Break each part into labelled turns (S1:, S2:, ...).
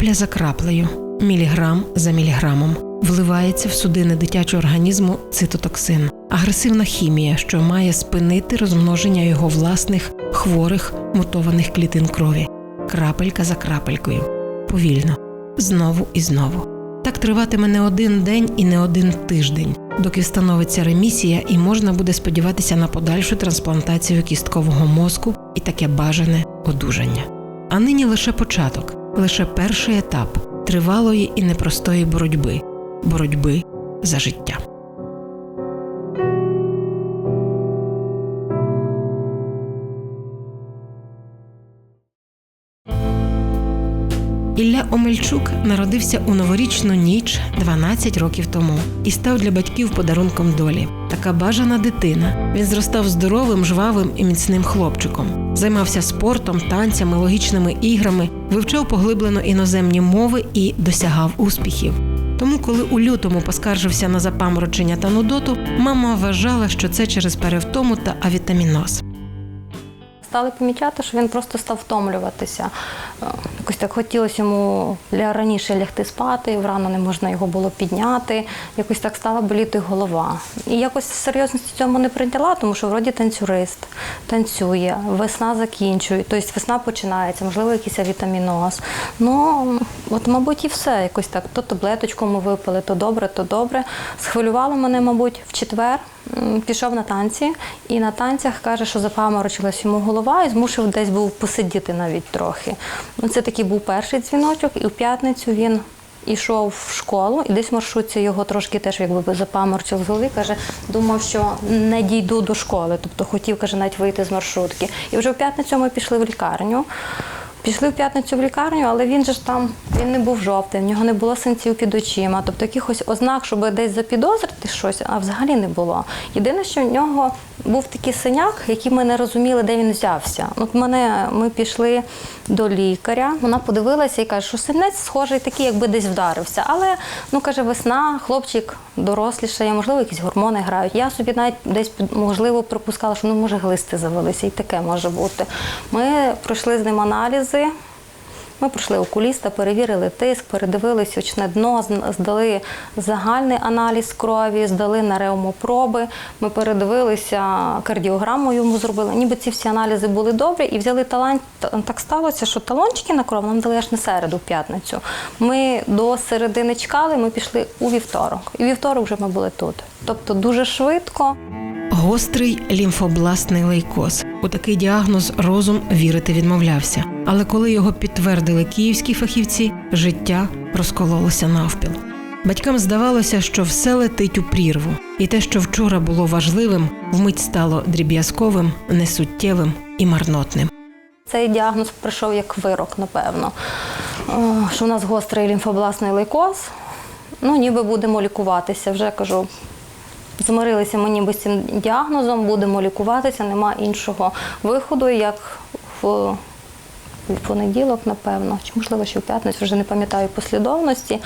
S1: крапля за краплею, міліграм за міліграмом. Вливається в судини дитячого організму цитотоксин, агресивна хімія, що має спинити розмноження його власних хворих мутованих клітин крові, крапелька за крапелькою, повільно, знову і знову. Так триватиме не один день і не один тиждень, доки встановиться ремісія, і можна буде сподіватися на подальшу трансплантацію кісткового мозку і таке бажане одужання. А нині лише початок, лише перший етап тривалої і непростої боротьби боротьби за життя. Ілля Омельчук народився у новорічну ніч 12 років тому і став для батьків подарунком долі. Така бажана дитина. Він зростав здоровим, жвавим і міцним хлопчиком, займався спортом, танцями, логічними іграми, вивчав поглиблено іноземні мови і досягав успіхів. Тому, коли у лютому поскаржився на запаморочення та нудоту, мама вважала, що це через перевтому та авітаміноз.
S2: Стали помічати, що він просто став втомлюватися. Е, Якось так хотілося йому раніше лягти спати, врано не можна його було підняти. Якось так стала боліти голова. І якось серйозності цьому не прийняла, тому що вроді танцюрист, танцює, весна закінчує, тобто весна починається, можливо, якийсь авітаміноз. Ну, от, мабуть, і все. Якось так. То таблеточку ми випили, то добре, то добре. Схвилювало мене, мабуть, в четвер. Пішов на танці і на танцях каже, що запаморочилась йому голова і змусив десь був посидіти навіть трохи. Ну, це такий був перший дзвіночок, і в п'ятницю він ішов в школу, і десь маршрутці його трошки теж якби запаморчив з голови. Каже, думав, що не дійду до школи. Тобто хотів, каже, навіть вийти з маршрутки. І вже в п'ятницю ми пішли в лікарню. Пішли в п'ятницю в лікарню, але він же ж там він не був жовтий, в нього не було синців під очима, тобто якихось ознак, щоб десь запідозрити щось, а взагалі не було. Єдине, що в нього був такий синяк, який ми не розуміли, де він взявся. От мене ми пішли до лікаря, вона подивилася і каже, що синець схожий такий, якби десь вдарився. Але ну каже, весна, хлопчик дорослішає, можливо, якісь гормони грають. Я собі навіть десь можливо припускала, що ну може глисти завелися, і таке може бути. Ми пройшли з ним аналізи. Ми пройшли окуліста, перевірили тиск, передивились очне дно, здали загальний аналіз крові, здали на реумопроби. Ми передивилися кардіограму йому зробили. Ніби ці всі аналізи були добрі і взяли талант. Так сталося, що талончики на кров нам дали аж на середу, п'ятницю. Ми до середини чекали, ми пішли у вівторок. І вівторок вже ми були тут. Тобто дуже швидко.
S1: Гострий лімфобластний лейкоз. У такий діагноз розум вірити відмовлявся. Але коли його підтвердили київські фахівці, життя розкололося навпіл. Батькам здавалося, що все летить у прірву, і те, що вчора було важливим, вмить стало дріб'язковим, несуттєвим і марнотним.
S2: Цей діагноз прийшов як вирок, напевно. Що у нас гострий лімфобластний лейкоз. Ну, ніби будемо лікуватися. Вже кажу, змирилися ми ніби з цим діагнозом, будемо лікуватися, нема іншого виходу, як в в понеділок, напевно, чи можливо ще в п'ятницю, вже не пам'ятаю послідовності.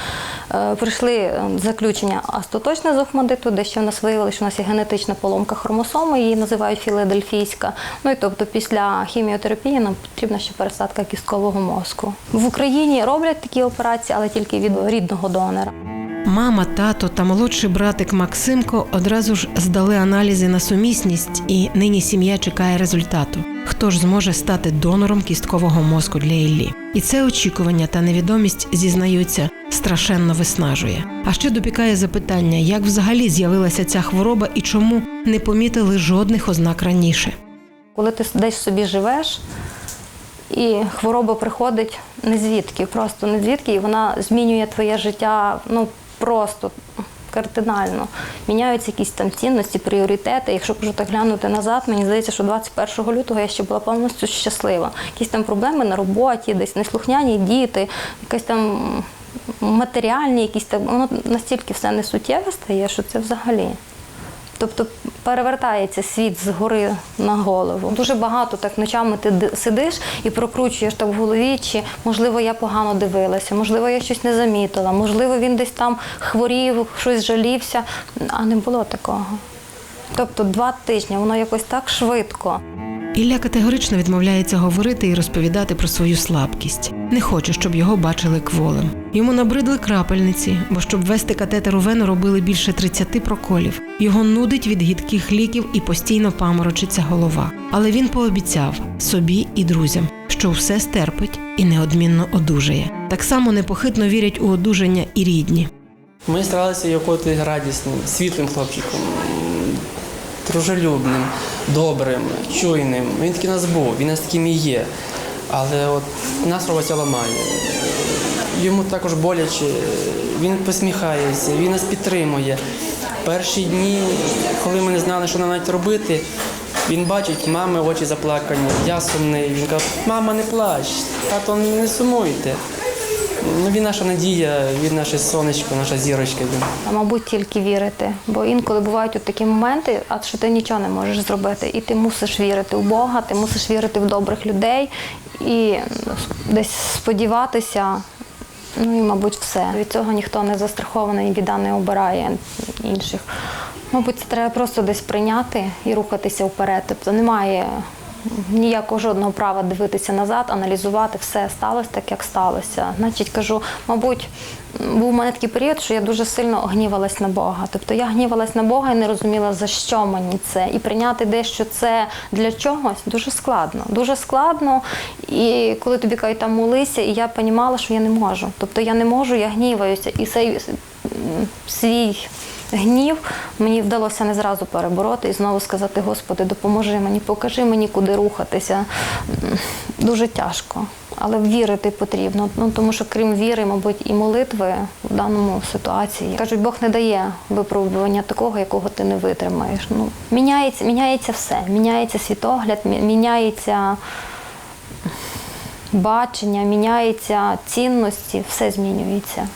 S2: Е, Прийшли е, заключення остаточне з охмадиту, де ще в нас виявили, що у нас є генетична поломка хромосоми, її називають філадельфійська. Ну і тобто після хіміотерапії нам потрібна ще пересадка кісткового мозку. В Україні роблять такі операції, але тільки від рідного донора.
S1: Мама, тато та молодший братик Максимко одразу ж здали аналізи на сумісність, і нині сім'я чекає результату. Хто ж зможе стати донором кісткового мозку для Іллі? І це очікування та невідомість зізнаються страшенно виснажує. А ще допікає запитання, як взагалі з'явилася ця хвороба і чому не помітили жодних ознак раніше.
S2: Коли ти десь собі живеш, і хвороба приходить не звідки, просто не звідки, і вона змінює твоє життя ну просто кардинально. Міняються якісь там цінності, пріоритети. Якщо вже так глянути назад, мені здається, що 21 лютого я ще була повністю щаслива. Якісь там проблеми на роботі, десь неслухняні діти, якась там матеріальні, якісь там воно настільки все несуттєве стає, що це взагалі. Тобто перевертається світ згори на голову. Дуже багато так ночами ти сидиш і прокручуєш так в голові, чи можливо я погано дивилася, можливо, я щось не замітила, можливо, він десь там хворів, щось жалівся, а не було такого. Тобто два тижні, воно якось так швидко.
S1: Ілля категорично відмовляється говорити і розповідати про свою слабкість. Не хоче, щоб його бачили кволим. Йому набридли крапельниці, бо щоб ввести катетер у вену робили більше 30 проколів. Його нудить від гідких ліків і постійно паморочиться голова. Але він пообіцяв собі і друзям, що все стерпить і неодмінно одужає. Так само непохитно вірять у одужання і рідні.
S3: Ми старалися його радісним, світлим хлопчиком, дружелюбним, добрим, чуйним. Він такий нас був, він нас таким і є. Але от нас робиться ламає. Йому також боляче, він посміхається, він нас підтримує. Перші дні, коли ми не знали, що нам навіть робити, він бачить, мами очі заплакані, я сумний. Він каже, мама, не плач, тато не сумуйте. Ну, він наша надія, він наше сонечко, наша зірочка.
S2: А мабуть, тільки вірити. Бо інколи бувають от такі моменти, а що ти нічого не можеш зробити. І ти мусиш вірити в Бога, ти мусиш вірити в добрих людей і десь сподіватися. Ну і, мабуть, все. Від цього ніхто не застрахований, біда не обирає інших. Мабуть, це треба просто десь прийняти і рухатися вперед. Тобто немає ніякого жодного права дивитися назад, аналізувати все сталося так, як сталося. Значить, кажу, мабуть, був у мене такий період, що я дуже сильно гнівалась на Бога. Тобто я гнівалась на Бога і не розуміла, за що мені це. І прийняти дещо це для чогось дуже складно. Дуже складно. І коли тобі кажуть, там молися, і я розуміла, що я не можу. Тобто я не можу, я гніваюся. І цей свій гнів мені вдалося не зразу перебороти і знову сказати: Господи, допоможи мені, покажи мені, куди рухатися. Дуже тяжко. Але вірити потрібно. Ну тому що крім віри, мабуть, і молитви в даному ситуації кажуть, Бог не дає випробування такого, якого ти не витримаєш. Ну міняється, міняється все. Міняється світогляд, міняється бачення, міняється цінності, все змінюється.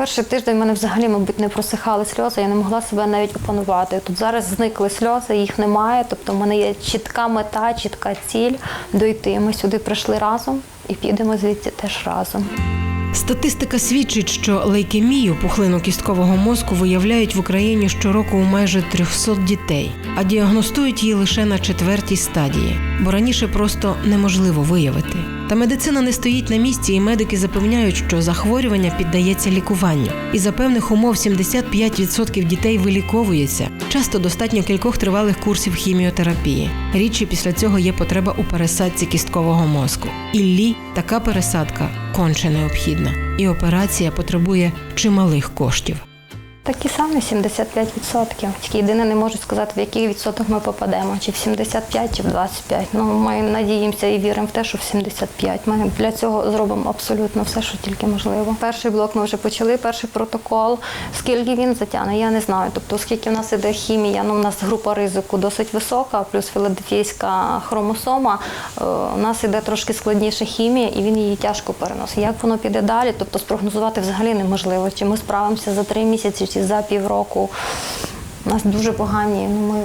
S2: Перший тиждень в мене взагалі, мабуть, не просихали сльози, я не могла себе навіть опанувати. Тут зараз зникли сльози, їх немає. Тобто в мене є чітка мета, чітка ціль дойти. Ми сюди прийшли разом і підемо звідси теж разом.
S1: Статистика свідчить, що лейкемію, пухлину кісткового мозку, виявляють в Україні щороку у майже 300 дітей, а діагностують її лише на четвертій стадії, бо раніше просто неможливо виявити. Та медицина не стоїть на місці, і медики запевняють, що захворювання піддається лікуванню. І за певних умов 75% дітей виліковується. Часто достатньо кількох тривалих курсів хіміотерапії. Рідше після цього є потреба у пересадці кісткового мозку. Іллі така пересадка конче необхідна, і операція потребує чималих коштів.
S2: Такі самі 75%. Тільки єдине не можу сказати, в який відсоток ми попадемо, чи в 75, чи в 25. Ну, ми надіємося і віримо в те, що в 75. Ми для цього зробимо абсолютно все, що тільки можливо. Перший блок ми вже почали, перший протокол. Скільки він затягне, я не знаю. Тобто, оскільки в нас іде хімія, ну у нас група ризику досить висока, плюс філадельфійська хромосома, е, у нас іде трошки складніша хімія, і він її тяжко переносить. Як воно піде далі? Тобто спрогнозувати взагалі неможливо. Чи ми справимося за три місяці, чи за півроку. У нас дуже погані. Ну, ми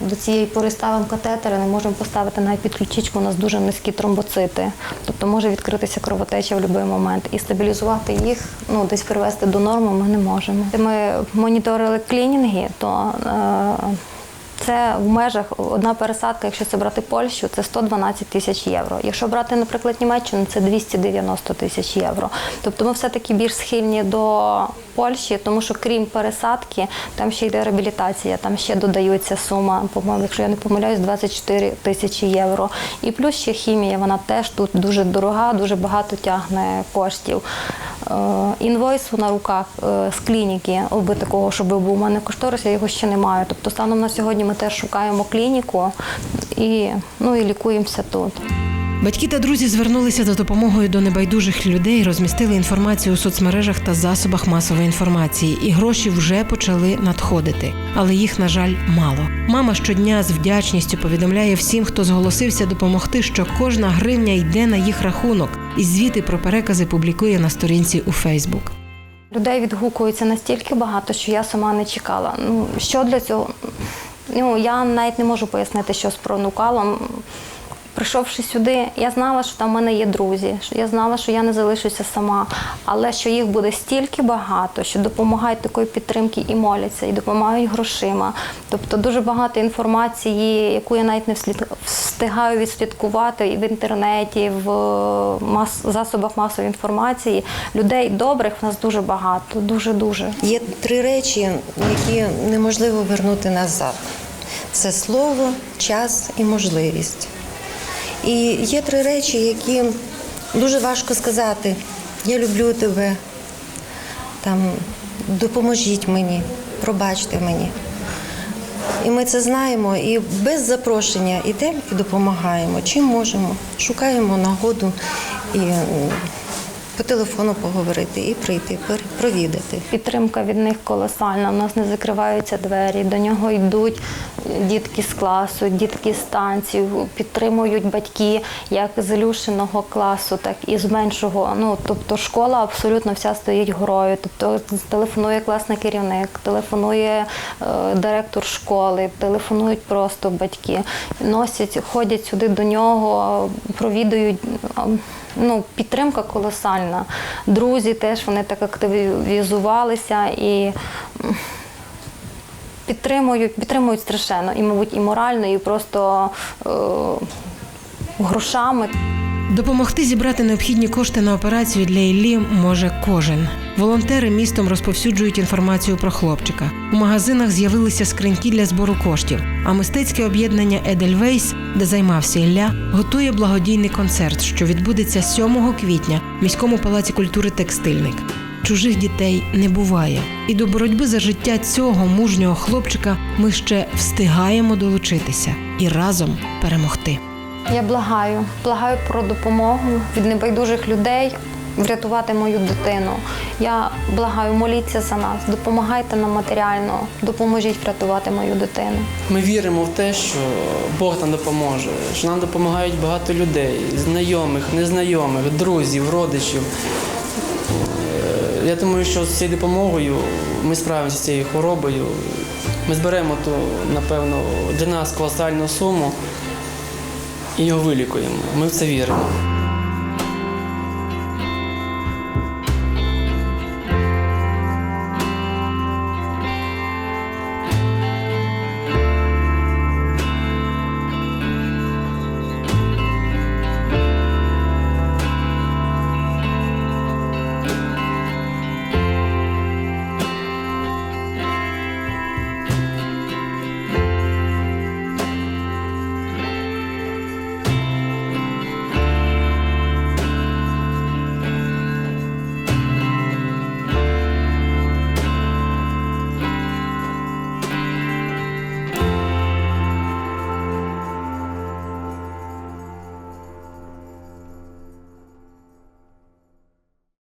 S2: до цієї пори ставимо катетери, не можемо поставити навіть під ключичку, у нас дуже низькі тромбоцити. Тобто може відкритися кровотеча в будь-який момент. І стабілізувати їх, ну десь привести до норми ми не можемо. Ми моніторили клінінги, то е, це в межах одна пересадка, якщо це брати Польщу, це 112 тисяч євро. Якщо брати, наприклад, Німеччину, це 290 тисяч євро. Тобто ми все-таки більш схильні до Польщі, тому що крім пересадки, там ще йде реабілітація, там ще додаються сума, по-моєму, якщо я не помиляюсь, 24 тисячі євро. І плюс ще хімія, вона теж тут дуже дорога, дуже багато тягне коштів. Е, Інвойс на руках е, з клініки, аби такого, щоб був у мене кошторис, я його ще не маю. Тобто станом на сьогодні ми теж шукаємо клініку і, ну, і лікуємося тут.
S1: Батьки та друзі звернулися за допомогою до небайдужих людей, розмістили інформацію у соцмережах та засобах масової інформації, і гроші вже почали надходити. Але їх, на жаль, мало. Мама щодня з вдячністю повідомляє всім, хто зголосився допомогти, що кожна гривня йде на їх рахунок, і звіти про перекази публікує на сторінці у Фейсбук.
S2: Людей відгукується настільки багато, що я сама не чекала. Ну, що для цього? Ну, я навіть не можу пояснити, що спронукало. Прийшовши сюди, я знала, що там в мене є друзі, що я знала, що я не залишуся сама, але що їх буде стільки багато, що допомагають такої підтримки і моляться, і допомагають грошима. Тобто дуже багато інформації, яку я навіть не встигаю відслідкувати і в інтернеті, в мас... засобах масової інформації. Людей добрих в нас дуже багато, дуже дуже.
S4: Є три речі, які неможливо вернути назад: це слово, час і можливість. І є три речі, які дуже важко сказати: я люблю тебе, там, допоможіть мені, пробачте мені. І ми це знаємо, і без запрошення йдемо і допомагаємо. Чим можемо, шукаємо нагоду і по телефону поговорити, і прийти, провідати.
S2: Підтримка від них колосальна. У нас не закриваються двері. До нього йдуть дітки з класу, дітки з танців, підтримують батьки як з Ілюшиного класу, так і з меншого. Ну тобто школа абсолютно вся стоїть горою. Тобто телефонує класний керівник, телефонує е, директор школи, телефонують просто батьки, носять, ходять сюди до нього, провідують. Ну, підтримка колосальна. Друзі теж вони так активізувалися і підтримують, підтримують страшенно. І, мабуть, і морально, і просто е, грошами.
S1: Допомогти зібрати необхідні кошти на операцію для Іллі може кожен. Волонтери містом розповсюджують інформацію про хлопчика. У магазинах з'явилися скриньки для збору коштів. А мистецьке об'єднання Едельвейс, де займався Ілля, готує благодійний концерт, що відбудеться 7 квітня в міському палаці культури Текстильник. Чужих дітей не буває, і до боротьби за життя цього мужнього хлопчика ми ще встигаємо долучитися і разом перемогти.
S2: Я благаю, благаю про допомогу від небайдужих людей. Врятувати мою дитину. Я благаю, моліться за нас, допомагайте нам матеріально, допоможіть врятувати мою дитину.
S3: Ми віримо в те, що Бог нам допоможе, що нам допомагають багато людей, знайомих, незнайомих, друзів, родичів. Е, Я думаю, що з цією допомогою ми справимося з цією хворобою. Ми зберемо ту, напевно, для нас колосальну суму і його вилікуємо. Ми в це віримо.